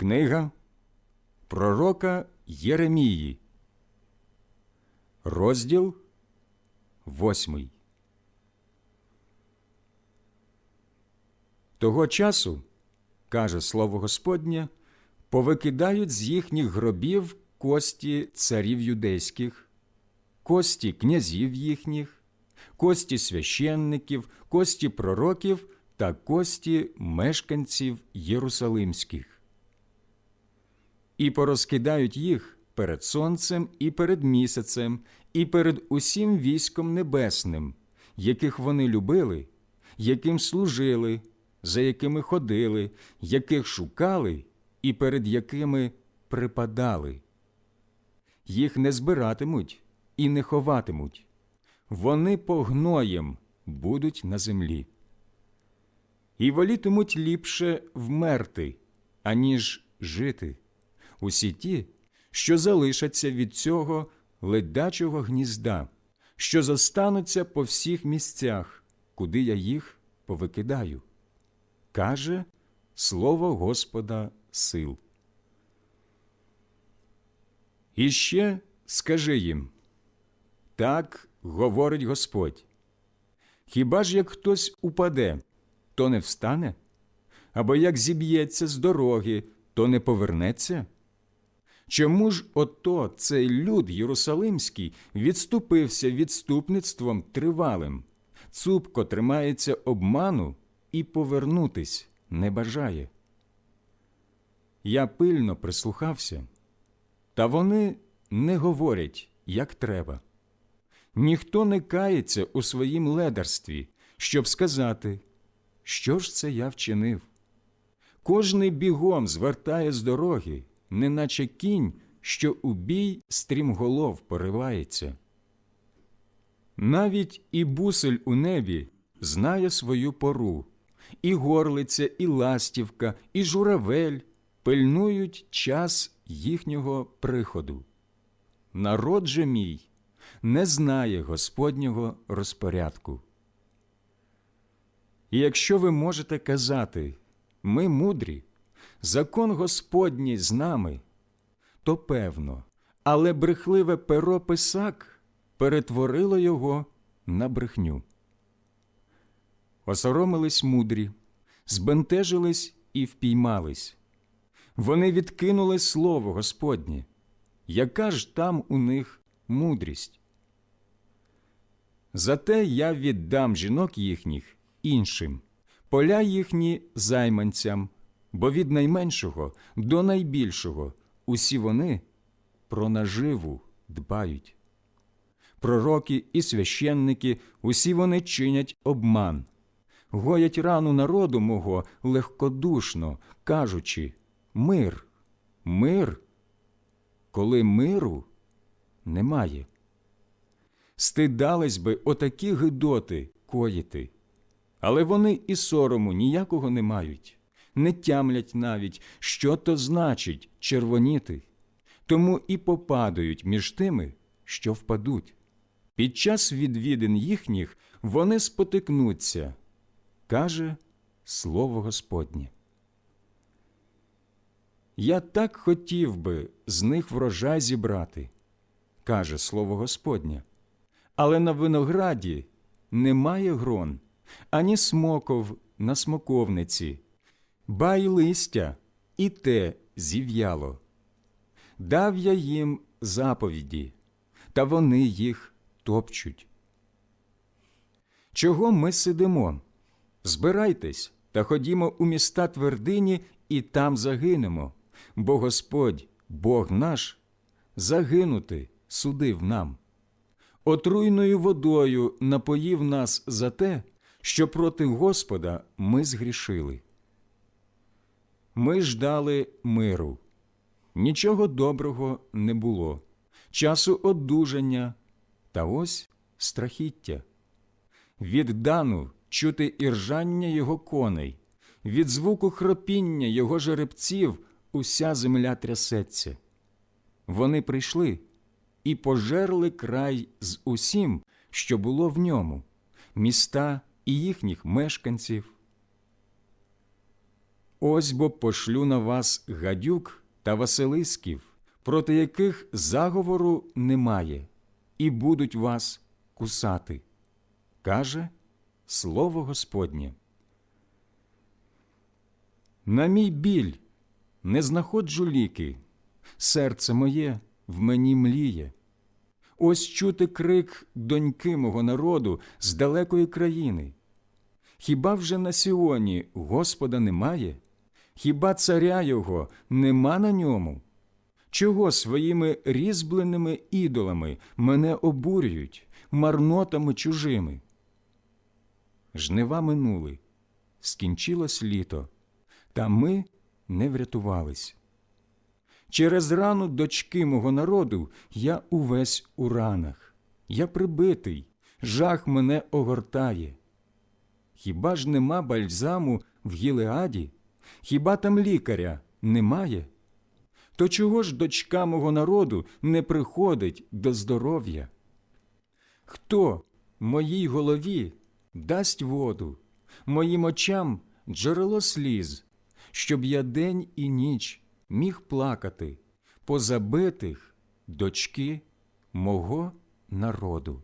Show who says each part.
Speaker 1: Книга Пророка Єремії, розділ восьмий. Того часу, каже слово Господнє, повикидають з їхніх гробів кості царів юдейських, кості князів їхніх, кості священників, кості пророків та кості мешканців Єрусалимських. І порозкидають їх перед сонцем і перед місяцем, і перед усім військом небесним, яких вони любили, яким служили, за якими ходили, яких шукали і перед якими припадали. Їх не збиратимуть і не ховатимуть, вони погноєм будуть на землі. І волітимуть ліпше вмерти, аніж жити, усі ті, що залишаться від цього ледачого гнізда, що зостануться по всіх місцях, куди я їх повикидаю. Каже слово Господа сил. І ще скажи їм так говорить Господь. Хіба ж як хтось упаде, то не встане? Або як зіб'ється з дороги, то не повернеться? Чому ж ото цей люд Єрусалимський відступився відступництвом тривалим, цупко тримається обману і повернутись не бажає? Я пильно прислухався, та вони не говорять, як треба. Ніхто не кається у своїм ледарстві, щоб сказати, що ж це я вчинив. Кожний бігом звертає з дороги, неначе кінь, що у бій стрімголов поривається. Навіть і бусель у небі знає свою пору, і горлиця, і ластівка, і журавель пильнують час їхнього приходу. Народ же мій не знає Господнього розпорядку. І якщо ви можете казати, ми мудрі, закон Господній з нами, то певно, але брехливе перо писак перетворило його на брехню. Осоромились мудрі, збентежились і впіймались. Вони відкинули слово Господнє. Яка ж там у них мудрість? Зате я віддам жінок їхніх іншим, поля їхні займанцям, бо від найменшого до найбільшого усі вони про наживу дбають. Пророки і священники усі вони чинять обман, гоять рану народу мого легкодушно, кажучи мир, мир, коли миру немає. Стидались би отакі гидоти коїти, але вони і сорому ніякого не мають, не тямлять навіть, що то значить червоніти, тому і попадають між тими, що впадуть. Під час відвідин їхніх вони спотикнуться, каже слово Господнє. Я так хотів би з них врожай зібрати, каже слово Господнє, але на винограді немає грон, ані смоков на смоковниці, бай листя і те зів'яло. Дав я їм заповіді, та вони їх топчуть. Чого ми сидимо? Збирайтесь та ходімо у міста твердині і там загинемо, бо Господь, Бог наш, загинути судив нам. Отруйною водою напоїв нас за те, що проти Господа ми згрішили. Ми ждали миру. Нічого доброго не було, часу одужання, та ось страхіття. Від дану чути іржання його коней, від звуку хропіння його жеребців уся земля трясеться. Вони прийшли і пожерли край з усім, що було в ньому, міста і їхніх мешканців. Ось бо пошлю на вас гадюк та василисків, проти яких заговору немає, і будуть вас кусати. Каже Слово Господнє. На мій біль не знаходжу ліки, серце моє в мені мліє. Ось чути крик доньки мого народу з далекої країни. Хіба вже на Сіоні Господа немає? Хіба царя його нема на ньому? Чого своїми різьбленими ідолами мене обурюють, марнотами чужими? Жнива минули, скінчилось літо, та ми не врятувались. Через рану дочки мого народу я увесь у ранах, я прибитий, жах мене огортає. Хіба ж нема бальзаму в Гілеаді? Хіба там лікаря немає? То чого ж дочка мого народу не приходить до здоров'я? Хто моїй голові дасть воду, моїм очам джерело сліз, щоб я день і ніч міг плакати по забитих дочки мого народу?